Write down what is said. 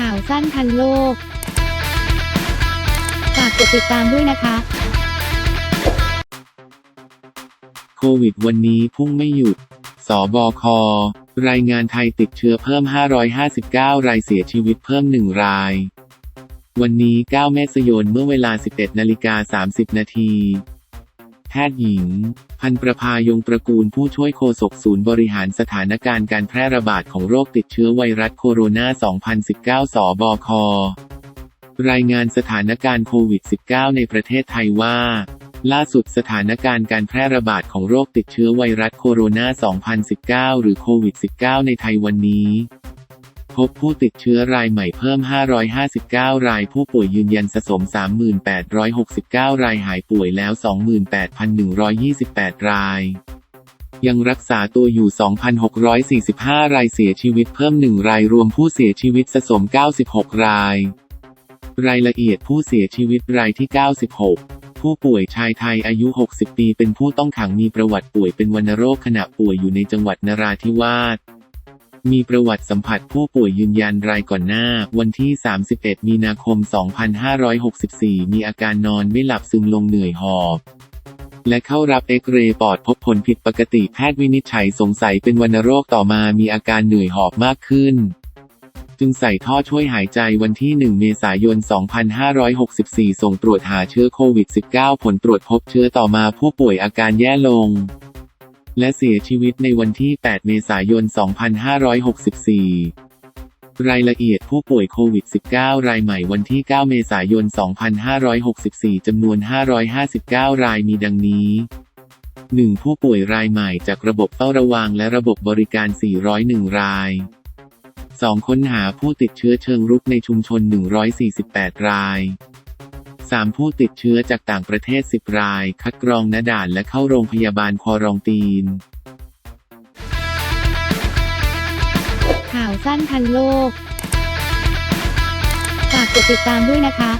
ข่าวสั้นทันโลก ฝากกดติดตามด้วยนะคะ โควิดวันนี้พุ่งไม่หยุด สบค รายงานไทยติดเชื้อเพิ่ม 559 รายเสียชีวิตเพิ่ม 1 ราย วันนี้ 9 เมษายนเมื่อเวลา 11 นาฬิกา 30 นาที แพทย์หญิง พันประภายงตระกูลผู้ช่วยโฆษกศูนย์บริหารสถานการณ์การแพร่ระบาดของโรคติดเชื้อไวรัสโคโรนา 2019 สบค รายงานสถานการณ์โควิด -19 ในประเทศไทยว่า ล่าสุดสถานการณ์การแพร่ระบาดของโรคติดเชื้อไวรัสโคโรนา 2019 หรือโควิด -19 ในไทยวันนี้ พบผู้ติดเชื้อรายใหม่เพิ่ม 559 ราย ผู้ป่วยยืนยันสะสม 3869 รายหายป่วยแล้ว 28,128 ราย ยังรักษาตัวอยู่ 2,645 รายเสียชีวิตเพิ่ม 1 รายรวมผู้เสียชีวิตสะสม 96 ราย รายละเอียดผู้เสียชีวิตรายที่ 96ผู้ป่วยชายไทยอายุ 60 ปี เป็นผู้ต้องขังมีประวัติป่วยเป็นวัณโรคขณะป่วยอยู่ในจังหวัดนราธิวาส มีประวัติสัมผัสผู้ป่วยยืนยันรายก่อนหน้า วันที่ 31 มีนาคม 2564 มีอาการนอนไม่หลับซึมลงเหนื่อยหอบ และเข้ารับเอ็กเรย์ปอดพบผลผิดปกติแพทย์วินิจฉัยสงสัยเป็นวัณโรคต่อมามีอาการเหนื่อยหอบมากขึ้นจึงใส่ท่อช่วยหายใจวันที่ 1 เมษายน 2564 ส่งตรวจหาเชื้อโควิด -19 ผลตรวจพบเชื้อต่อมาผู้ป่วยอาการแย่ลง และเสียชีวิตในวันที่ 8 เมษายน 2564รายละเอียดผู้ป่วยโควิด -19 รายใหม่วันที่ 9 เมษายน 2564 จำนวน 559 รายมีดังนี้ 1. ผู้ป่วยรายใหม่จากระบบเฝ้าระวังและระบบบริการ 401 ราย 2. ค้นหาผู้ติดเชื้อเชิงรุกในชุมชน 148 ราย 3. ผู้ติดเชื้อจากต่างประเทศ 10 ราย คัดกรองณด่านและเข้าโรงพยาบาลคอรองตีน ข่าวสั้นทันโลก ฝากกดติดตามด้วยนะคะ